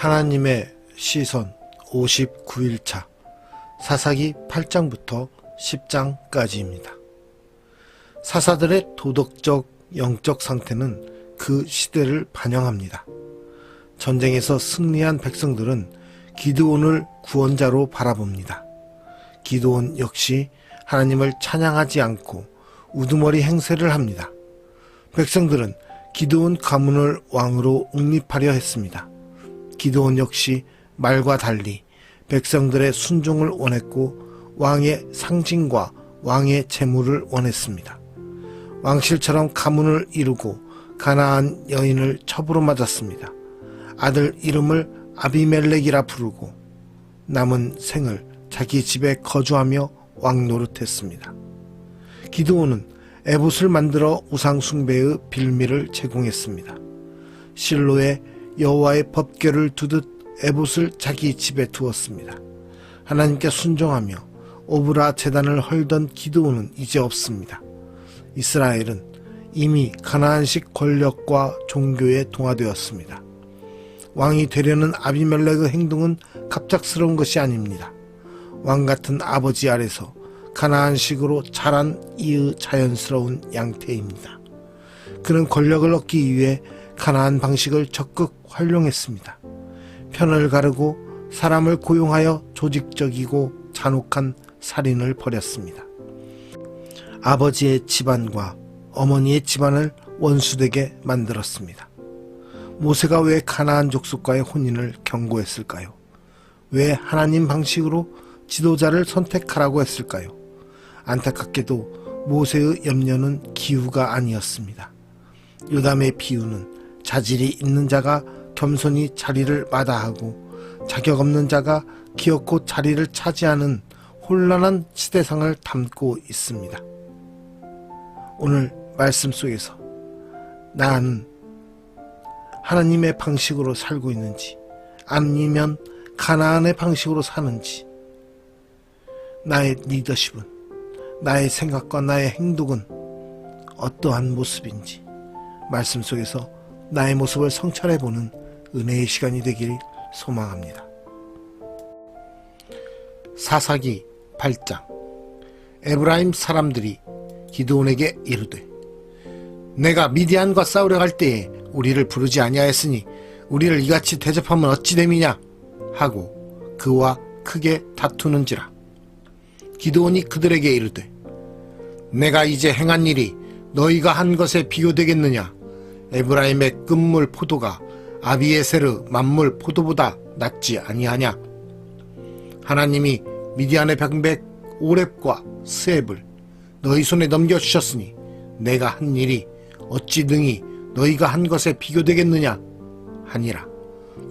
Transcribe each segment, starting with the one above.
하나님의 시선 59일차 사사기 8장부터 10장까지입니다. 사사들의 도덕적, 영적 상태는 그 시대를 반영합니다. 전쟁에서 승리한 백성들은 기드온을 구원자로 바라봅니다. 기드온 역시 하나님을 찬양하지 않고 우두머리 행세를 합니다. 백성들은 기드온 가문을 왕으로 옹립하려 했습니다. 기드온 역시 말과 달리 백성들의 순종을 원했고 왕의 상징과 왕의 재물을 원했습니다. 왕실처럼 가문을 이루고 가나안 여인을 첩으로 맞았습니다. 아들 이름을 아비멜렉이라 부르고 남은 생을 자기 집에 거주하며 왕 노릇했습니다. 기드온은 에봇을 만들어 우상 숭배의 빌미를 제공했습니다. 실로에 여호와의 법궤를 두듯 에봇을 자기 집에 두었습니다. 하나님께 순종하며 오브라 재단을 헐던 기드온은 이제 없습니다. 이스라엘은 이미 가나안식 권력과 종교에 동화되었습니다. 왕이 되려는 아비멜렉의 행동은 갑작스러운 것이 아닙니다. 왕 같은 아버지 아래서 가나안식으로 자란 이의 자연스러운 양태입니다. 그는 권력을 얻기 위해 가나안 방식을 적극 활용했습니다. 편을 가르고 사람을 고용하여 조직적이고 잔혹한 살인을 벌였습니다. 아버지의 집안과 어머니의 집안을 원수되게 만들었습니다. 모세가 왜 가나안 족속과의 혼인을 경고했을까요? 왜 하나님 방식으로 지도자를 선택하라고 했을까요? 안타깝게도 모세의 염려는 기후가 아니었습니다. 요담의 비유는 자질이 있는 자가 겸손히 자리를 마다하고 자격 없는 자가 기어코 자리를 차지하는 혼란한 시대상을 담고 있습니다. 오늘 말씀 속에서 나는 하나님의 방식으로 살고 있는지 아니면 가나안의 방식으로 사는지 나의 리더십은 나의 생각과 나의 행동은 어떠한 모습인지 말씀 속에서 나의 모습을 성찰해 보는 은혜의 시간이 되길 소망합니다. 사사기 8장. 에브라임 사람들이 기드온에게 이르되 내가 미디안과 싸우려 갈 때에 우리를 부르지 아니하였으니 우리를 이같이 대접하면 어찌 됨이냐? 하고 그와 크게 다투는지라. 기드온이 그들에게 이르되 내가 이제 행한 일이 너희가 한 것에 비교되겠느냐? 에브라임의 끝물 포도가 아비에세르 만물 포도보다 낫지 아니하냐? 하나님이 미디안의 병백 오렙과 스앱을 너희 손에 넘겨주셨으니 내가 한 일이 어찌 능히 너희가 한 것에 비교되겠느냐 하니라.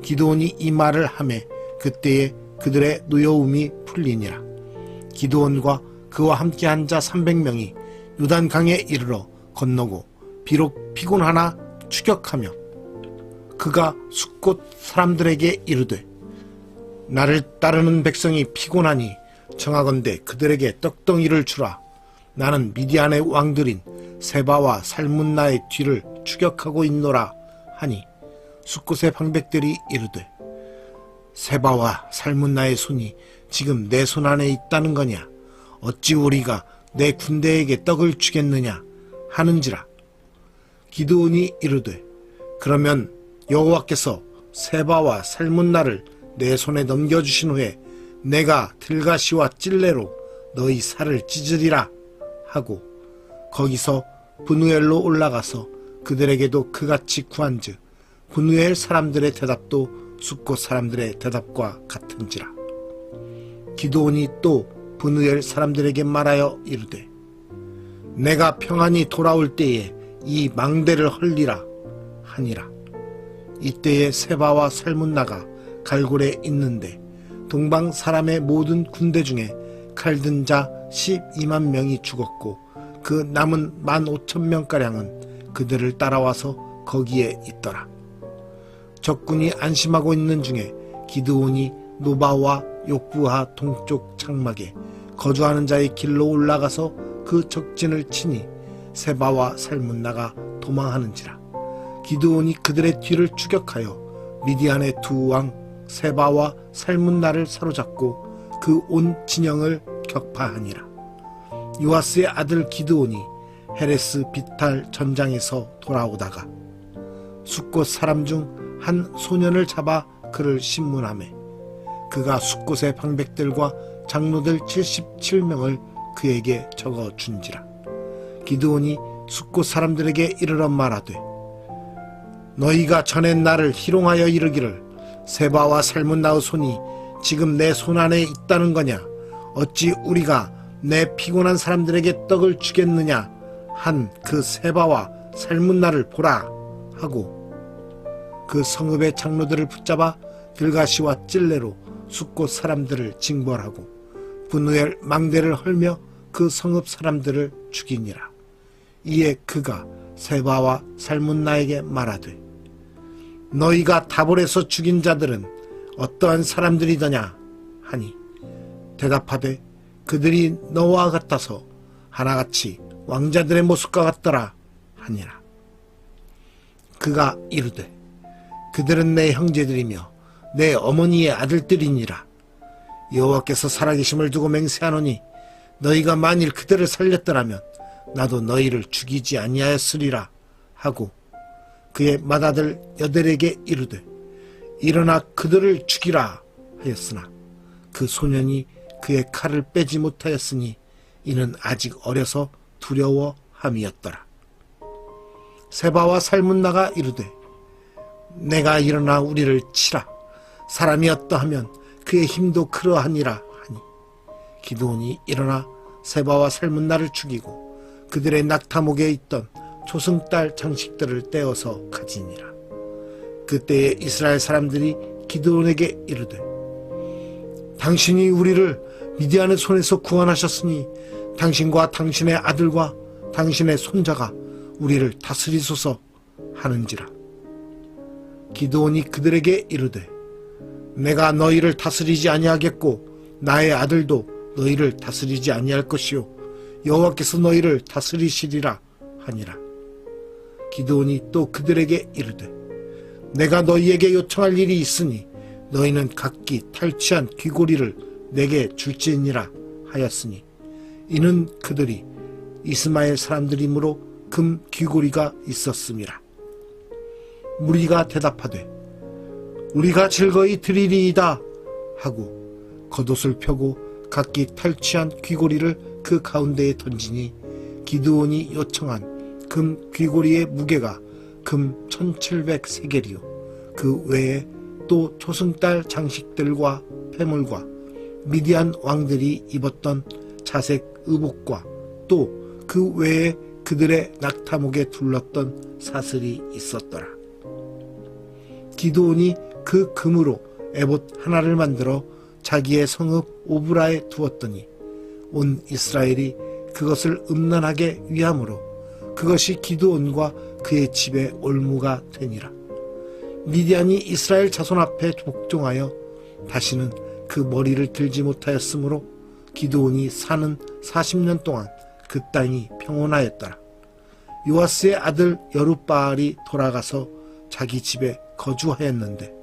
기드온이 이 말을 하매 그때에 그들의 노여움이 풀리니라. 기드온과 그와 함께 한 자 300명이 요단강에 이르러 건너고 비록 피곤하나 추격하며 그가 숫곳 사람들에게 이르되 나를 따르는 백성이 피곤하니 청하건대 그들에게 떡덩이를 주라. 나는 미디안의 왕들인 세바와 살문나의 뒤를 추격하고 있노라 하니 숫곳의 방백들이 이르되 세바와 살문나의 손이 지금 내 손 안에 있다는 거냐? 어찌 우리가 내 군대에게 떡을 주겠느냐 하는지라. 기드온이 이르되 그러면 여호와께서 세바와 살문나를 내 손에 넘겨주신 후에 내가 들가시와 찔레로 너희 살을 찢으리라 하고 거기서 분우엘로 올라가서 그들에게도 그같이 구한즉 분우엘 사람들의 대답도 숫곳 사람들의 대답과 같은지라. 기도온이 또 분우엘 사람들에게 말하여 이르되 내가 평안히 돌아올 때에 이 망대를 헐리라 하니라 이때에 세바와 살문나가 갈골에 있는데 동방 사람의 모든 군대 중에 칼든 자 12만 명이 죽었고 그 남은 1만 5천 명가량은 그들을 따라와서 거기에 있더라. 적군이 안심하고 있는 중에 기드온이 노바와 욕부하 동쪽 장막에 거주하는 자의 길로 올라가서 그 적진을 치니 세바와 살문나가 도망하는지라. 기드온이 그들의 뒤를 추격하여 미디안의 두 왕 세바와 살문나를 사로잡고 그 온 진영을 격파하니라. 요아스의 아들 기드온이 헤레스 비탈 전장에서 돌아오다가 숫곳 사람 중 한 소년을 잡아 그를 신문하매 그가 숫곳의 방백들과 장로들 77명을 그에게 적어 준지라. 기드온이 숫곳 사람들에게 이르러 말하되 너희가 전에 나를 희롱하여 이르기를 세바와 살문나의 손이 지금 내 손 안에 있다는 거냐 어찌 우리가 내 피곤한 사람들에게 떡을 주겠느냐 한 그 세바와 살문나를 보라 하고 그 성읍의 장로들을 붙잡아 들가시와 찔레로 숫곳 사람들을 징벌하고 분우엘 망대를 헐며 그 성읍 사람들을 죽이니라. 이에 그가 세바와 살문나에게 말하되 너희가 다볼에서 죽인 자들은 어떠한 사람들이더냐 하니 대답하되 그들이 너와 같아서 하나같이 왕자들의 모습과 같더라 하니라. 그가 이르되 그들은 내 형제들이며 내 어머니의 아들들이니라. 여호와께서 살아계심을 두고 맹세하노니 너희가 만일 그들을 살렸더라면 나도 너희를 죽이지 아니하였으리라 하고 그의 맏아들 여델에게 이르되 일어나 그들을 죽이라 하였으나 그 소년이 그의 칼을 빼지 못하였으니 이는 아직 어려서 두려워함이었더라. 세바와 살문나가 이르되 내가 일어나 우리를 치라 사람이 어떠하면 그의 힘도 그러하니라 하니 기드온이 일어나 세바와 살문나를 죽이고 그들의 낙타목에 있던 조승달 장식들을 떼어서 가지니라. 그때에 이스라엘 사람들이 기드온에게 이르되 당신이 우리를 미디안의 손에서 구원하셨으니 당신과 당신의 아들과 당신의 손자가 우리를 다스리소서 하는지라. 기드온이 그들에게 이르되 내가 너희를 다스리지 아니하겠고 나의 아들도 너희를 다스리지 아니할 것이요. 여호와께서 너희를 다스리시리라 하니라 기드온이 또 그들에게 이르되 내가 너희에게 요청할 일이 있으니 너희는 각기 탈취한 귀고리를 내게 줄지니라 하였으니 이는 그들이 이스마엘 사람들이므로 금 귀고리가 있었음이라. 무리가 대답하되 우리가 즐거이 드리리이다 하고 겉옷을 펴고 각기 탈취한 귀고리를 그 가운데에 던지니 기드온이 요청한 금 귀고리의 무게가 금 1700세겔이요 그 외에 또 초승달 장식들과 폐물과 미디안 왕들이 입었던 자색 의복과 또 그 외에 그들의 낙타목에 둘렀던 사슬이 있었더라. 기도온이 그 금으로 에봇 하나를 만들어 자기의 성읍 오브라에 두었더니 온 이스라엘이 그것을 음란하게 위함으로 그것이 기도온과 그의 집의 올무가 되니라. 미디안이 이스라엘 자손 앞에 복종하여 다시는 그 머리를 들지 못하였으므로 기도온이 사는 40년 동안 그 땅이 평온하였더라. 요아스의 아들 여룻바알이 돌아가서 자기 집에 거주하였는데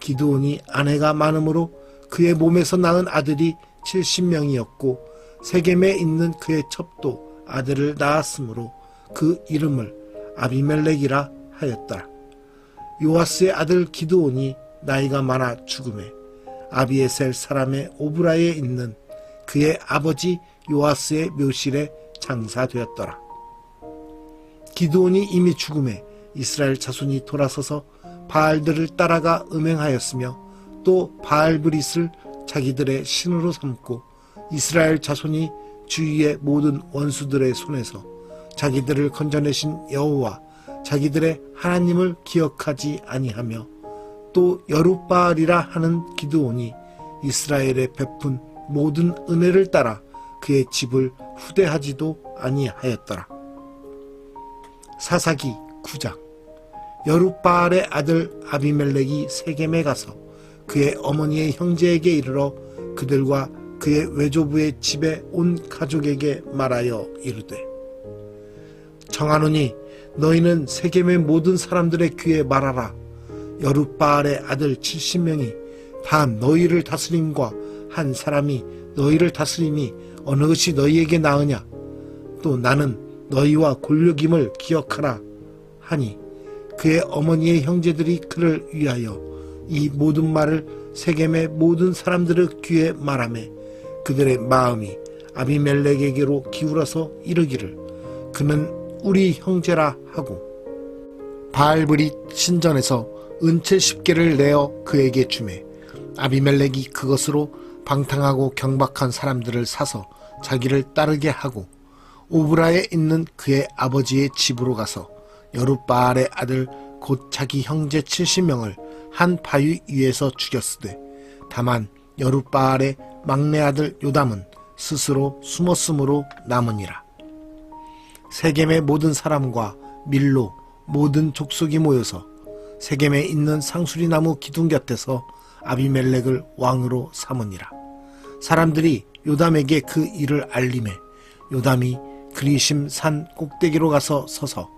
기드온이 아내가 많으므로 그의 몸에서 낳은 아들이 70명이었고 세겜에 있는 그의 첩도 아들을 낳았으므로 그 이름을 아비멜렉이라 하였더라. 요아스의 아들 기드온이 나이가 많아 죽음에 아비에셀 사람의 오브라에 있는 그의 아버지 요아스의 묘실에 장사되었더라. 기드온이 이미 죽음에 이스라엘 자손이 돌아서서 바알들을 따라가 음행하였으며 또 바알브릿을 자기들의 신으로 삼고 이스라엘 자손이 주위의 모든 원수들의 손에서 자기들을 건져내신 여호와 자기들의 하나님을 기억하지 아니하며 또 여룻바알이라 하는 기드온이 이스라엘에 베푼 모든 은혜를 따라 그의 집을 후대하지도 아니하였더라. 사사기 9장 여룻바알의 아들 아비멜렉이 세겜에 가서 그의 어머니의 형제에게 이르러 그들과 그의 외조부의 집에 온 가족에게 말하여 이르되 청하노니 너희는 세겜의 모든 사람들의 귀에 말하라. 여룻바알의 아들 70명이 다 너희를 다스림과 한 사람이 너희를 다스림이 어느 것이 너희에게 나으냐? 또 나는 너희와 골육임을 기억하라 하니 그의 어머니의 형제들이 그를 위하여 이 모든 말을 세겜의 모든 사람들의 귀에 말하매 그들의 마음이 아비멜렉에게로 기울어서 이르기를 그는 우리 형제라 하고 바알브리 신전에서 은채 10개를 내어 그에게 주매 아비멜렉이 그것으로 방탕하고 경박한 사람들을 사서 자기를 따르게 하고 오브라에 있는 그의 아버지의 집으로 가서 여룻바알의 아들 곧 자기 형제 70명을 한 바위 위에서 죽였으되 다만 여룻바알의 막내 아들 요담은 스스로 숨었으므로 남으니라. 세겜의 모든 사람과 밀로 모든 족속이 모여서 세겜에 있는 상수리 나무 기둥 곁에서 아비멜렉을 왕으로 삼으니라. 사람들이 요담에게 그 일을 알림해 요담이 그리심 산 꼭대기로 가서 서서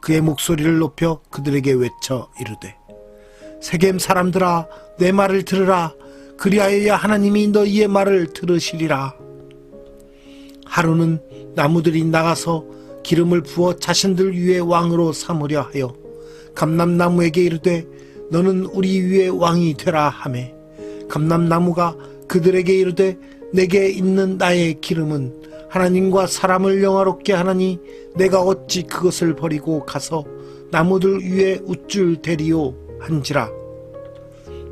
그의 목소리를 높여 그들에게 외쳐 이르되 세겜 사람들아 내 말을 들으라 그리하여야 하나님이 너희의 말을 들으시리라. 하루는 나무들이 나가서 기름을 부어 자신들 위에 왕으로 삼으려 하여 감람나무에게 이르되 너는 우리 위에 왕이 되라 하매. 감람나무가 그들에게 이르되 내게 있는 나의 기름은 하나님과 사람을 영화롭게 하나니 내가 어찌 그것을 버리고 가서 나무들 위에 우쭐 대리오 한지라.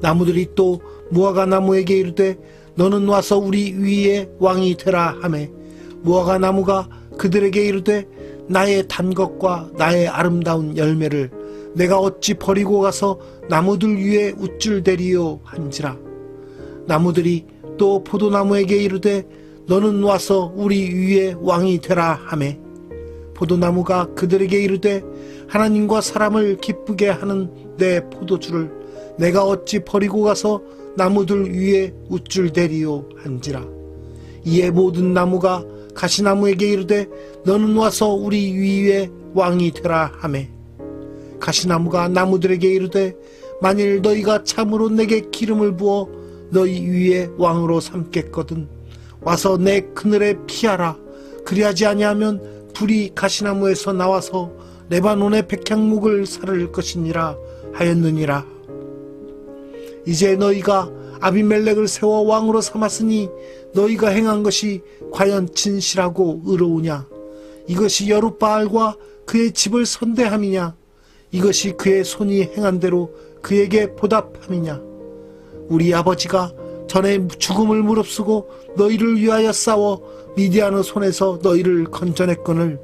나무들이 또 무화과 나무에게 이르되 너는 와서 우리 위에 왕이 되라 하매. 무화과 나무가 그들에게 이르되 나의 단 것과 나의 아름다운 열매를 내가 어찌 버리고 가서 나무들 위에 우쭐 대리오 한지라. 나무들이 또 포도나무에게 이르되 너는 와서 우리 위에 왕이 되라 하매. 포도나무가 그들에게 이르되 하나님과 사람을 기쁘게 하는 내 포도주를 내가 어찌 버리고 가서 나무들 위에 우쭐 대리오 한지라. 이에 모든 나무가 가시나무에게 이르되 너는 와서 우리 위에 왕이 되라 하매. 가시나무가 나무들에게 이르되 만일 너희가 참으로 내게 기름을 부어 너희 위에 왕으로 삼겠거든 와서 내 그늘에 피하라. 그리하지 아니하면 불이 가시나무에서 나와서 레바논의 백향목을 사를 것이니라 하였느니라 이제 너희가 아비멜렉을 세워 왕으로 삼았으니 너희가 행한 것이 과연 진실하고 의로우냐? 이것이 여룻바알과 그의 집을 선대함이냐? 이것이 그의 손이 행한 대로 그에게 보답함이냐? 우리 아버지가 전에 죽음을 무릅쓰고 너희를 위하여 싸워 미디안의 손에서 너희를 건져냈거늘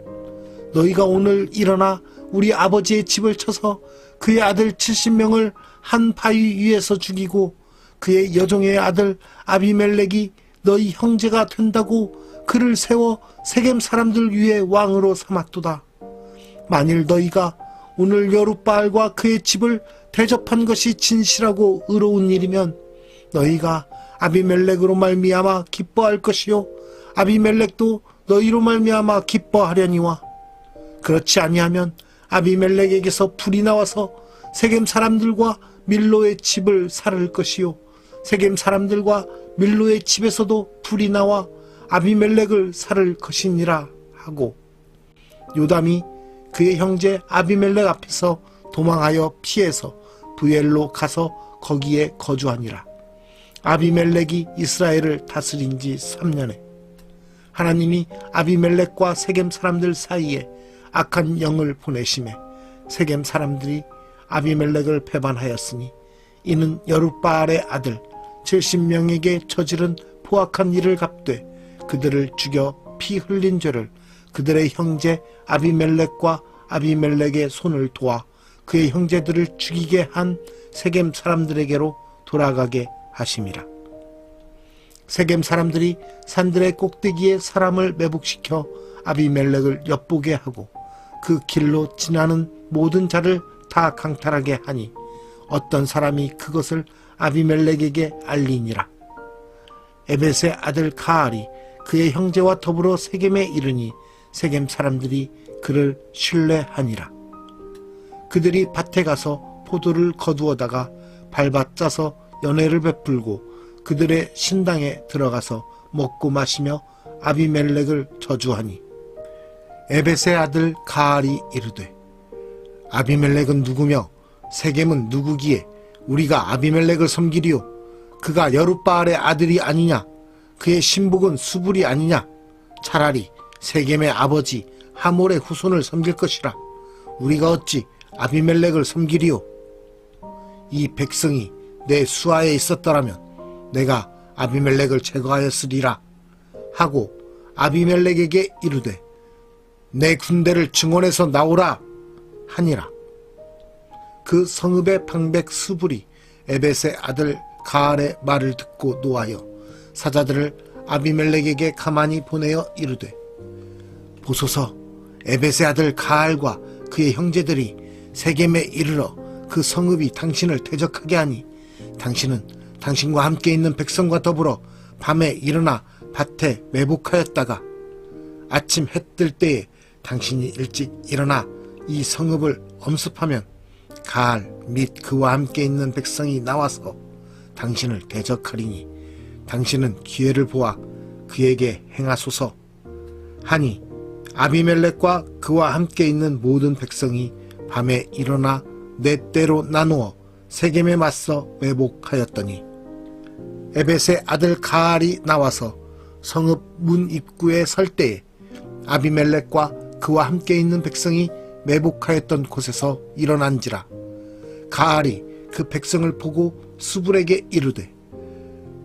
너희가 오늘 일어나 우리 아버지의 집을 쳐서 그의 아들 70명을 한 바위 위에서 죽이고 그의 여종의 아들 아비멜렉이 너희 형제가 된다고 그를 세워 세겜 사람들 위에 왕으로 삼았도다. 만일 너희가 오늘 여룻바알과 그의 집을 대접한 것이 진실하고 의로운 일이면 너희가 아비멜렉으로 말미암아 기뻐할 것이요 아비멜렉도 너희로 말미암아 기뻐하려니와 그렇지 아니하면 아비멜렉에게서 불이 나와서 세겜 사람들과 밀로의 집을 살을 것이요 세겜 사람들과 밀로의 집에서도 불이 나와 아비멜렉을 살을 것이니라 하고 요담이 그의 형제 아비멜렉 앞에서 도망하여 피해서 부엘로 가서 거기에 거주하니라. 아비멜렉이 이스라엘을 다스린 지 3년에 하나님이 아비멜렉과 세겜 사람들 사이에 악한 영을 보내심에 세겜 사람들이 아비멜렉을 배반하였으니 이는 여룻바알의 아들 70명에게 저지른 포악한 일을 갚되 그들을 죽여 피 흘린 죄를 그들의 형제 아비멜렉과 아비멜렉의 손을 도와 그의 형제들을 죽이게 한 세겜 사람들에게로 돌아가게 하심이라. 세겜 사람들이 산들의 꼭대기에 사람을 매복시켜 아비멜렉을 엿보게 하고 그 길로 지나는 모든 자를 다 강탈하게 하니 어떤 사람이 그것을 아비멜렉에게 알리니라. 에벳의 아들 가알이 그의 형제와 더불어 세겜에 이르니 세겜 사람들이 그를 신뢰하니라. 그들이 밭에 가서 포도를 거두어다가 밟아 짜서 연회를 베풀고 그들의 신당에 들어가서 먹고 마시며 아비멜렉을 저주하니 에벳의 아들 가알이 이르되 아비멜렉은 누구며 세겜은 누구기에 우리가 아비멜렉을 섬기리요. 그가 여룻바알의 아들이 아니냐? 그의 신복은 수불이 아니냐? 차라리 세겜의 아버지 하몰의 후손을 섬길 것이라. 우리가 어찌 아비멜렉을 섬기리요? 이 백성이 내 수하에 있었더라면 내가 아비멜렉을 제거하였으리라. 하고 아비멜렉에게 이르되 내 군대를 증원해서 나오라 하니라. 그 성읍의 방백 수불이 에벳의 아들 가알의 말을 듣고 노하여 사자들을 아비멜렉에게 가만히 보내어 이르되 보소서 에벳의 아들 가알과 그의 형제들이 세겜에 이르러 그 성읍이 당신을 대적하게 하니 당신은 당신과 함께 있는 백성과 더불어 밤에 일어나 밭에 매복하였다가 아침 해 뜰 때에 당신이 일찍 일어나 이 성읍을 엄습하면 가알 및 그와 함께 있는 백성이 나와서 당신을 대적하리니 당신은 기회를 보아 그에게 행하소서. 하니 아비멜렉과 그와 함께 있는 모든 백성이 밤에 일어나 네 때로 나누어 세겜에 맞서 매복하였더니 에벳의 아들 가알이 나와서 성읍 문 입구에 설 때에 아비멜렉과 그와 함께 있는 백성이 매복하였던 곳에서 일어난지라 가알이 그 백성을 보고 수불에게 이르되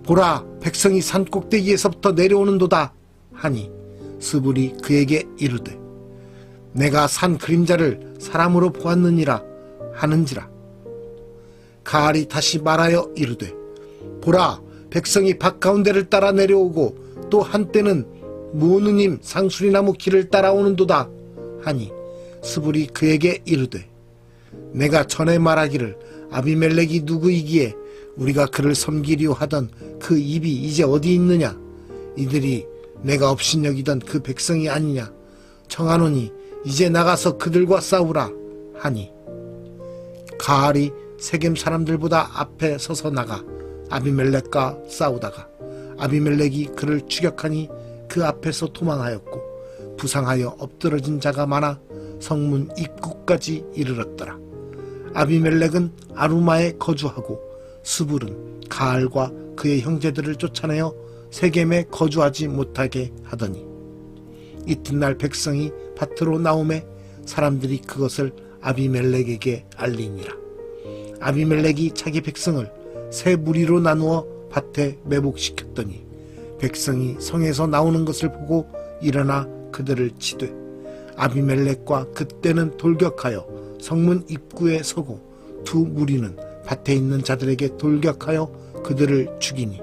보라 백성이 산 꼭대기에서부터 내려오는도다 하니 스불이 그에게 이르되 내가 산 그림자를 사람으로 보았느니라 하는지라. 가알이 다시 말하여 이르되 보라 백성이 밭 가운데를 따라 내려오고 또 한때는 모느님 상수리나무 길을 따라오는도다 하니 스불이 그에게 이르되 내가 전에 말하기를 아비멜렉이 누구이기에 우리가 그를 섬기려 하던 그 입이 이제 어디 있느냐? 이들이 내가 업신여기던 그 백성이 아니냐? 청하노니 이제 나가서 그들과 싸우라 하니. 가알이 세겜 사람들보다 앞에 서서 나가 아비멜렉과 싸우다가 아비멜렉이 그를 추격하니 그 앞에서 도망하였고 부상하여 엎드러진 자가 많아 성문 입구까지 이르렀더라. 아비멜렉은 아루마에 거주하고 수불은 가알과 그의 형제들을 쫓아내어 세겜에 거주하지 못하게 하더니 이튿날 백성이 밭으로 나오매 사람들이 그것을 아비멜렉에게 알리니라. 아비멜렉이 자기 백성을 세 무리로 나누어 밭에 매복시켰더니 백성이 성에서 나오는 것을 보고 일어나 그들을 치되 아비멜렉과 그때는 돌격하여 성문 입구에 서고 두 무리는 밭에 있는 자들에게 돌격하여 그들을 죽이니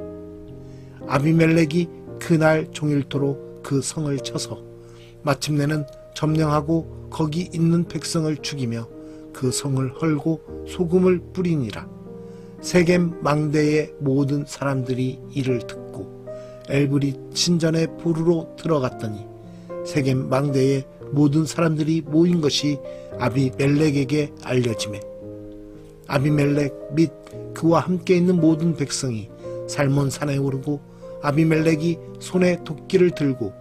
아비멜렉이 그날 종일토록 그 성을 쳐서 마침내는 점령하고 거기 있는 백성을 죽이며 그 성을 헐고 소금을 뿌리니라. 세겜 망대의 모든 사람들이 이를 듣고 엘브리 신전의 보루로 들어갔더니 세겜 망대의 모든 사람들이 모인 것이 아비멜렉에게 알려지매 아비멜렉 및 그와 함께 있는 모든 백성이 살몬 산에 오르고 아비멜렉이 손에 도끼를 들고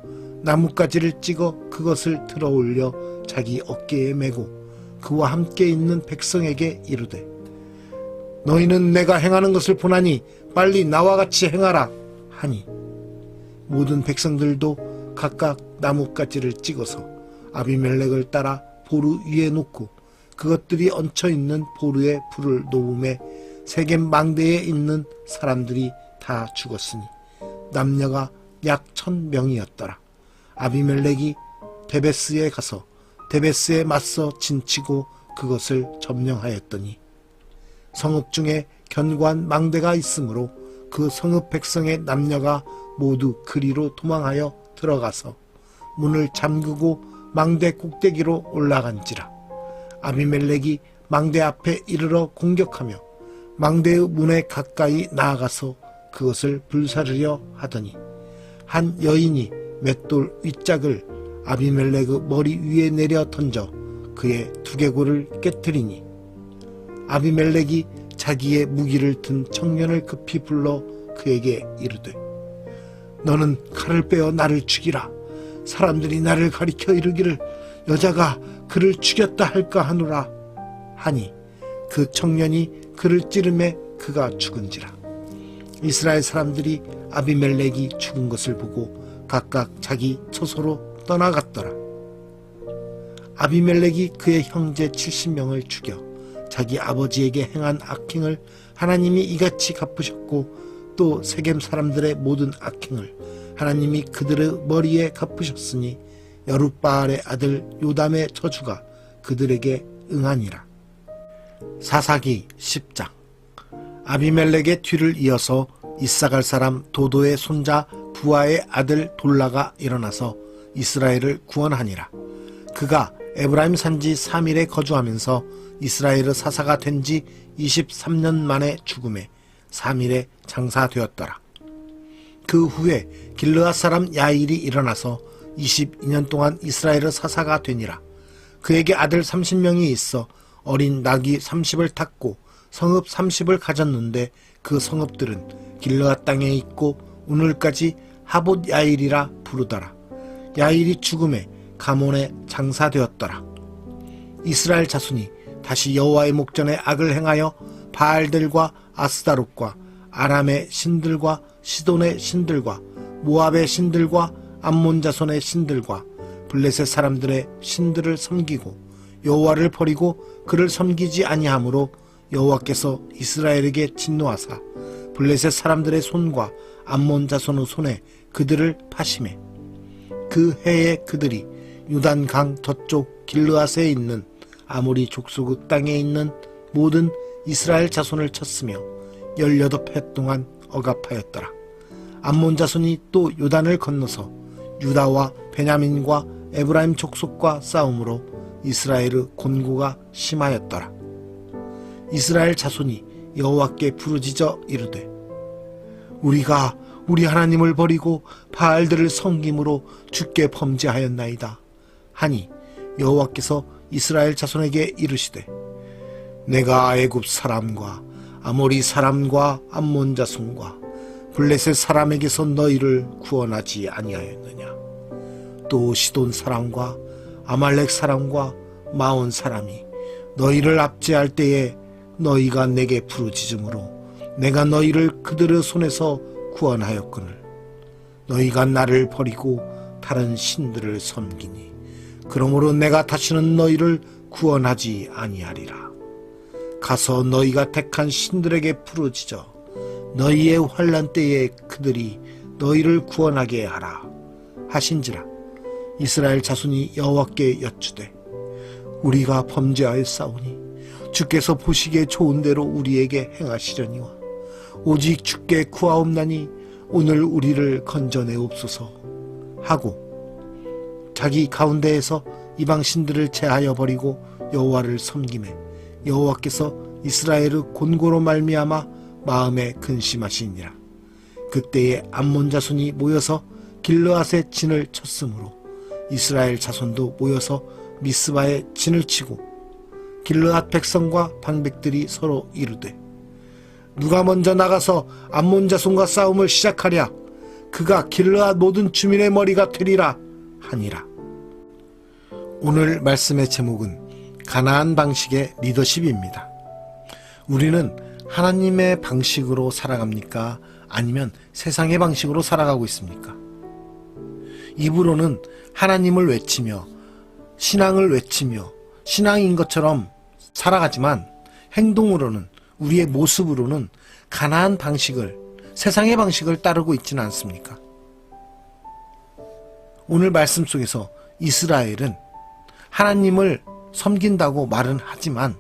나뭇가지를 찍어 그것을 들어 올려 자기 어깨에 메고 그와 함께 있는 백성에게 이르되 너희는 내가 행하는 것을 보나니 빨리 나와 같이 행하라 하니. 모든 백성들도 각각 나뭇가지를 찍어서 아비멜렉을 따라 보루 위에 놓고 그것들이 얹혀 있는 보루에 불을 놓음에 세겜 망대에 있는 사람들이 다 죽었으니 남녀가 약 천 명이었더라. 아비멜렉이 데베스에 가서 데베스에 맞서 진치고 그것을 점령하였더니 성읍 중에 견고한 망대가 있으므로 그 성읍 백성의 남녀가 모두 그리로 도망하여 들어가서 문을 잠그고 망대 꼭대기로 올라간지라. 아비멜렉이 망대 앞에 이르러 공격하며 망대의 문에 가까이 나아가서 그것을 불사르려 하더니 한 여인이 맷돌 윗짝을 아비멜렉의 머리 위에 내려 던져 그의 두개골을 깨뜨리니 아비멜렉이 자기의 무기를 든 청년을 급히 불러 그에게 이르되 너는 칼을 빼어 나를 죽이라 사람들이 나를 가리켜 이르기를 여자가 그를 죽였다 할까 하노라 하니 그 청년이 그를 찌르매 그가 죽은지라. 이스라엘 사람들이 아비멜렉이 죽은 것을 보고 각각 자기 처소로 떠나갔더라. 아비멜렉이 그의 형제 70명을 죽여 자기 아버지에게 행한 악행을 하나님이 이같이 갚으셨고 또 세겜 사람들의 모든 악행을 하나님이 그들의 머리에 갚으셨으니 여룻바알의 아들 요담의 저주가 그들에게 응하니라. 사사기 10장 아비멜렉의 뒤를 이어서 이사갈 사람 도도의 손자 부하의 아들 돌라가 일어나서 이스라엘을 구원하니라. 그가 에브라임 산지 3일에 거주하면서 이스라엘의 사사가 된 지 23년 만에 죽음에 3일에 장사되었더라. 그 후에 길르앗 사람 야일이 일어나서 22년 동안 이스라엘의 사사가 되니라. 그에게 아들 30명이 있어 어린 낙이 30을 탔고 성읍 30을 가졌는데 그 성읍들은 길르앗 땅에 있고 오늘까지 하봇 야일이라 부르더라. 야일이 죽음에 가몬에 장사되었더라. 이스라엘 자손이 다시 여호와의 목전에 악을 행하여 바알들과 아스다롯과 아람의 신들과 시돈의 신들과 모압의 신들과 암몬 자손의 신들과 블레셋 사람들의 신들을 섬기고 여호와를 버리고 그를 섬기지 아니하므로 여호와께서 이스라엘에게 진노하사 블레셋 사람들의 손과 암몬 자손의 손에 그들을 파심해. 그 해에 그들이 유단강 저쪽 길르앗에 있는 아모리 족속의 땅에 있는 모든 이스라엘 자손을 쳤으며 18해 동안 억압하였더라. 암몬 자손이 또 요단을 건너서 유다와 베냐민과 에브라임 족속과 싸움으로 이스라엘의 곤고가 심하였더라. 이스라엘 자손이 여호와께 부르짖어 이르되 우리가 우리 하나님을 버리고 바알들을 섬김으로 주께 범죄하였나이다. 하니 여호와께서 이스라엘 자손에게 이르시되 내가 애굽 사람과 아모리 사람과 암몬 자손과 블레셋 사람에게서 너희를 구원하지 아니하였느냐? 또 시돈 사람과 아말렉 사람과 마온 사람이 너희를 압제할 때에 너희가 내게 부르짖음으로 내가 너희를 그들의 손에서 구원하였거늘 너희가 나를 버리고 다른 신들을 섬기니 그러므로 내가 다시는 너희를 구원하지 아니하리라 가서 너희가 택한 신들에게 부르짖어 너희의 환란 때에 그들이 너희를 구원하게 하라 하신지라. 이스라엘 자손이 여호와께 여쭈되 우리가 범죄하였사오니 주께서 보시기에 좋은 대로 우리에게 행하시려니와 오직 주께 구하옵나니 오늘 우리를 건져내옵소서 하고 자기 가운데에서 이방 신들을 제하여 버리고 여호와를 섬김에 여호와께서 이스라엘의 곤고로 말미암아 마음에 근심하시니라. 그때에 암몬 자손이 모여서 길르앗의 진을 쳤으므로 이스라엘 자손도 모여서 미스바에 진을 치고 길르앗 백성과 방백들이 서로 이르되 누가 먼저 나가서 암몬 자손과 싸움을 시작하랴? 그가 길르앗 모든 주민의 머리가 되리라 하니라. 오늘 말씀의 제목은 가나안 방식의 리더십입니다. 우리는 하나님의 방식으로 살아갑니까? 아니면 세상의 방식으로 살아가고 있습니까? 입으로는 하나님을 외치며 신앙을 외치며 신앙인 것처럼 살아가지만 행동으로는 우리의 모습으로는 가나안 방식을 세상의 방식을 따르고 있지는 않습니까? 오늘 말씀 속에서 이스라엘은 하나님을 섬긴다고 말은 하지만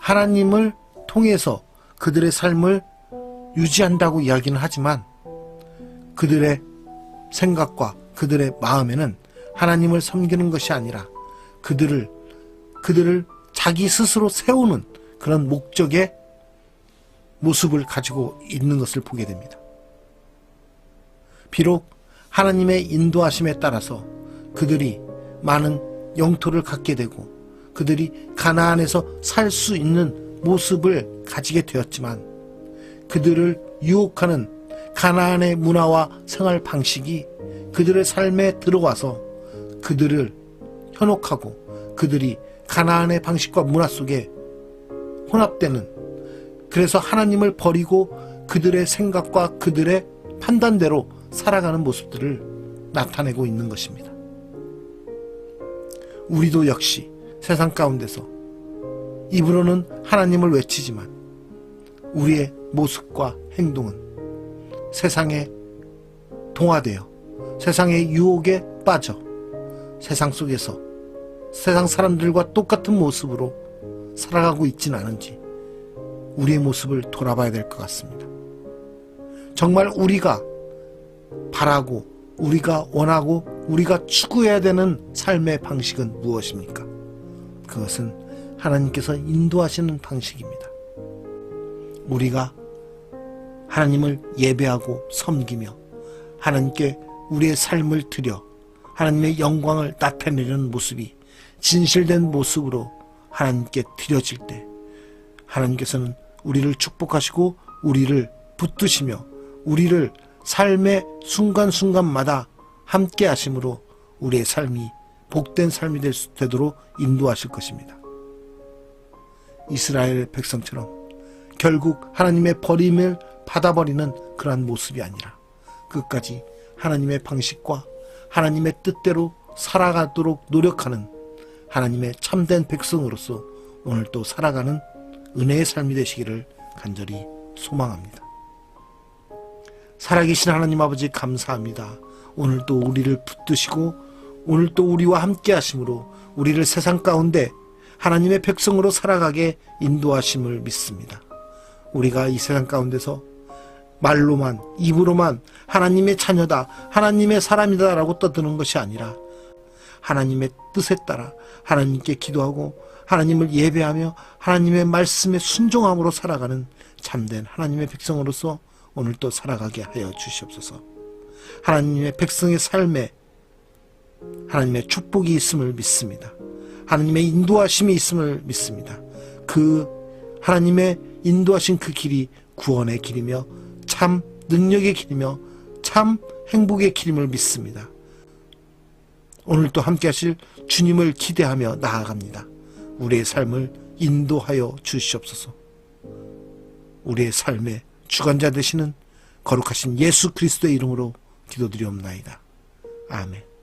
하나님을 통해서 그들의 삶을 유지한다고 이야기는 하지만 그들의 생각과 그들의 마음에는 하나님을 섬기는 것이 아니라 그들을 그들을 자기 스스로 세우는 그런 목적의 모습을 가지고 있는 것을 보게 됩니다. 비록 하나님의 인도하심에 따라서 그들이 많은 영토를 갖게 되고 그들이 가나안에서 살 수 있는 모습을 가지게 되었지만 그들을 유혹하는 가나안의 문화와 생활 방식이 그들의 삶에 들어와서 그들을 현혹하고 그들이 가나안의 방식과 문화 속에 혼합되는 그래서 하나님을 버리고 그들의 생각과 그들의 판단대로 살아가는 모습들을 나타내고 있는 것입니다. 우리도 역시 세상 가운데서 입으로는 하나님을 외치지만 우리의 모습과 행동은 세상에 동화되어 세상의 유혹에 빠져 세상 속에서 세상 사람들과 똑같은 모습으로 살아가고 있지는 않은지 우리의 모습을 돌아봐야 될 것 같습니다. 정말 우리가 바라고 우리가 원하고 우리가 추구해야 되는 삶의 방식은 무엇입니까? 그것은 하나님께서 인도하시는 방식입니다. 우리가 하나님을 예배하고 섬기며 하나님께 우리의 삶을 드려 하나님의 영광을 나타내려는 모습이 진실된 모습으로 하나님께 드려질 때 하나님께서는 우리를 축복하시고 우리를 붙드시며 우리를 삶의 순간순간마다 함께 하심으로 우리의 삶이 복된 삶이 될 수 되도록 인도하실 것입니다. 이스라엘 백성처럼 결국 하나님의 버림을 받아버리는 그러한 모습이 아니라 끝까지 하나님의 방식과 하나님의 뜻대로 살아가도록 노력하는 하나님의 참된 백성으로서 오늘 또 살아가는 은혜의 삶이 되시기를 간절히 소망합니다. 살아계신 하나님 아버지 감사합니다. 오늘 또 우리를 붙드시고 오늘 또 우리와 함께 하심으로 우리를 세상 가운데 하나님의 백성으로 살아가게 인도하심을 믿습니다. 우리가 이 세상 가운데서 말로만 입으로만 하나님의 자녀다 하나님의 사람이다 라고 떠드는 것이 아니라 하나님의 뜻에 따라 하나님께 기도하고 하나님을 예배하며 하나님의 말씀에 순종함으로 살아가는 참된 하나님의 백성으로서 오늘 또 살아가게 하여 주시옵소서. 하나님의 백성의 삶에 하나님의 축복이 있음을 믿습니다. 하나님의 인도하심이 있음을 믿습니다. 그 하나님의 인도하신 그 길이 구원의 길이며 참 능력의 길이며 참 행복의 길임을 믿습니다. 오늘 또 함께 하실 주님을 기대하며 나아갑니다. 우리의 삶을 인도하여 주시옵소서. 우리의 삶의 주관자 되시는 거룩하신 예수 그리스도의 이름으로 기도드리옵나이다. 아멘.